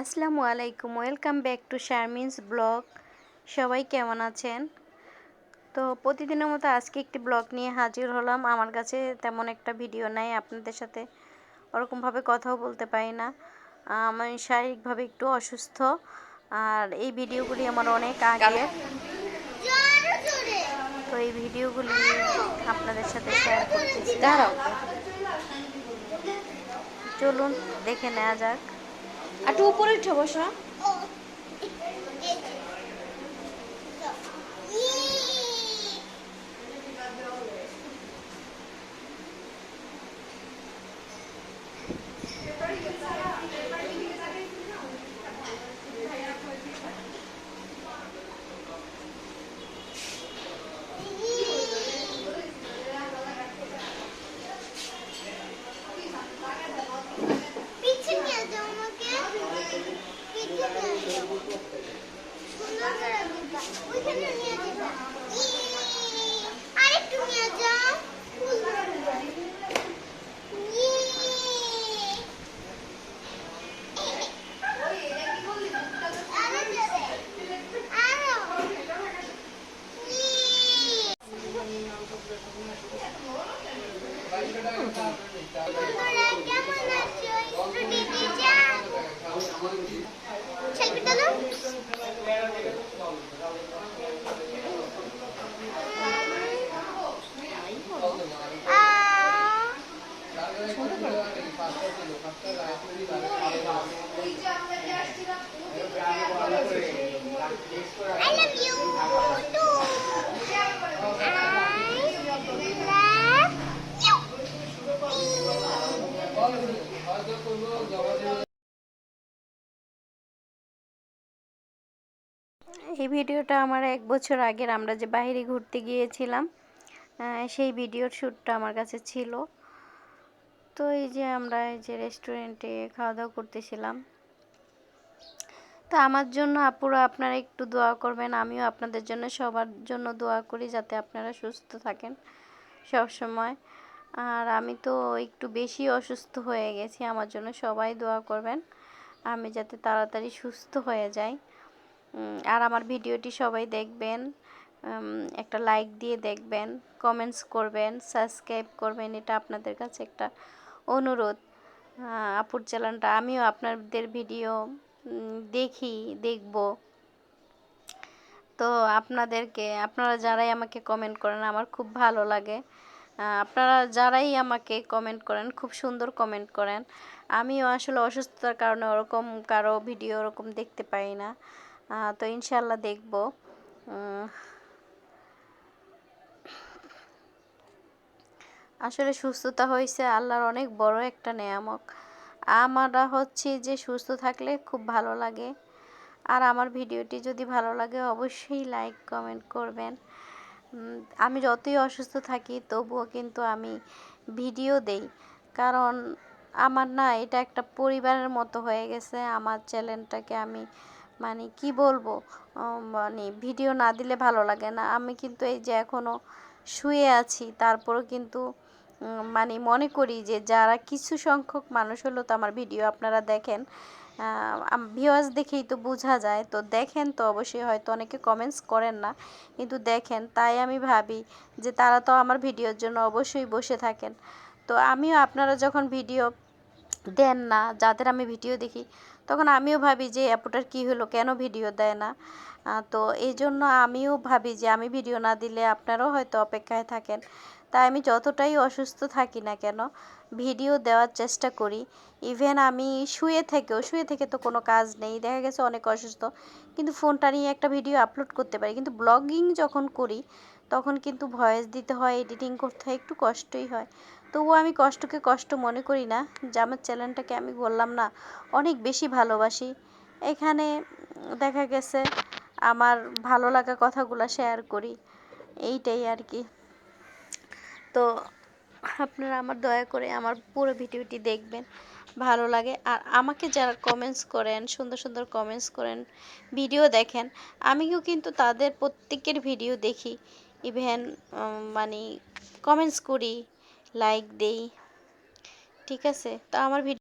আসসালামু আলাইকুম welcome back to Sharmin's blog. সবাই কেমন আছেন? তো প্রতিদিনের মতো আজকে একটি ব্লগ নিয়ে হাজির হলাম। আমার কাছে তেমন একটা ভিডিও নাই আপনাদের সাথে ওরকমভাবে কথাও বলতে পারি না। আমি শারীরিকভাবে একটু অসুস্থ আর এই ভিডিওগুলি আমার অনেক আগে। তো এই ভিডিওগুলি আপনাদের সাথে শেয়ার করতেছি। চলুন দেখে নেওয়া যাক। একটু উপরে উঠে বসা এই ভিডিওটা আমার এক বছর আগের, আমরা যে বাইরে ঘুরতে গিয়েছিলাম সেই ভিডিওর শ্যুটটা আমার কাছে ছিল। তো এই যে আমরা এই যে রেস্টুরেন্টে খাওয়া দাওয়া করতেছিলাম। তো আমার জন্য আপুরা, আপনারা একটু দোয়া করবেন। আমিও আপনাদের জন্য সবার জন্য দোয়া করি যাতে আপনারা সুস্থ থাকেন সব সময় আর আমি তো একটু বেশি অসুস্থ হয়ে গেছি, আমার জন্য সবাই দোয়া করবেন। আমি যাতে তাড়াতাড়ি সুস্থ হয়ে যাই। আর আমার ভিডিওটি সবাই দেখবেন একটা লাইক দিয়ে দেখবেন কমেন্টস করবেন সাবস্ক্রাইব করবেন, এটা আপনাদের কাছে একটা অনুরোধ। আপুর চ্যানেলটা আমিও আপনাদের ভিডিও দেখি, দেখব। তো আপনাদেরকে, আপনারা যারাই আমাকে কমেন্ট করেন, আমার খুব ভালো লাগে। আপনারা যারাই আমাকে কমেন্ট করেন, খুব সুন্দর কমেন্ট করেন। আমিও আসলে অসুস্থতার কারণে ওরকম কারও ভিডিও ওরকম দেখতে পাই না। তো ইনশাল্লাহ দেখব। আসলে সুস্থতা হয়েছে আল্লাহর অনেক বড় একটা নেয়ামক। আমরা হচ্ছে যে সুস্থ থাকলে খুব ভালো লাগে। আর আমার ভিডিওটি যদি ভালো লাগে, অবশ্যই লাইক কমেন্ট করবেন। আমি যতই অসুস্থ থাকি, তবুও কিন্তু আমি ভিডিও দেই। কারণ আমার না, এটা একটা পরিবারের মতো হয়ে গেছে। আমার চ্যানেলটাকে আমি মানে কি বলব? মানে ভিডিও না দিলে ভালো লাগে না। আমি কিন্তু এই যে এখনও শুয়ে আছি, তারপরও কিন্তু মানে মনে করি যে যারা কিছু সংখ্যক মানুষ হলো তো আমার ভিডিও আপনারা দেখেন। ভিউয়ার্স দেখেই তো বোঝা যায়। তো দেখেন তো অবশ্যই হয়তো অনেকে কমেন্টস করেন না, কিন্তু দেখেন, তাই আমি ভাবি যে তারা তো আমার ভিডিওর জন্য অবশ্যই বসে থাকেন। তো আমিও আপনারা যখন ভিডিও দেন না, যাদের আমি ভিডিও দেখি, তখন আমিও ভাবি যে অ্যাপুটার কী হলো, কেন ভিডিও দেয় না? তো এই জন্য আমিও ভাবি যে আমি ভিডিও না দিলে আপনারাও হয়তো অপেক্ষায় থাকেন। তাই আমি যতটাই অসুস্থ থাকি না কেন, ভিডিও দেওয়ার চেষ্টা করি। ইভেন আমি শুয়ে থেকেও, শুয়ে থেকে তো কোনো কাজ নেই, দেখা গেছে অনেক অসুস্থ, কিন্তু ফোনটা নিয়ে একটা ভিডিও আপলোড করতে পারি। কিন্তু ব্লগিং যখন করি, তখন কিন্তু ভয়েস দিতে হয় এডিটিং করতে হয়, একটু কষ্টই হয়। তবুও আমি কষ্টকে কষ্ট মনে করি না, যে আমার চ্যানেলটাকে আমি বললাম না, অনেক বেশি ভালোবাসি। এখানে দেখা গেছে, আমার ভালো লাগা কথাগুলো শেয়ার করি, এইটাই আর কি। তো আপনারা আমার দয়া করে আমার পুরো ভিডিওটি দেখবেন, ভালো লাগে। আর আমাকে যারা কমেন্টস করেন, সুন্দর সুন্দর কমেন্টস করেন ভিডিও দেখেন, আমিও কিন্তু তাদের প্রত্যেকের ভিডিও দেখি। ইভেন মানে কমেন্টস করি লাইক দেই। ঠিক আছে? তো আমার ভিডিও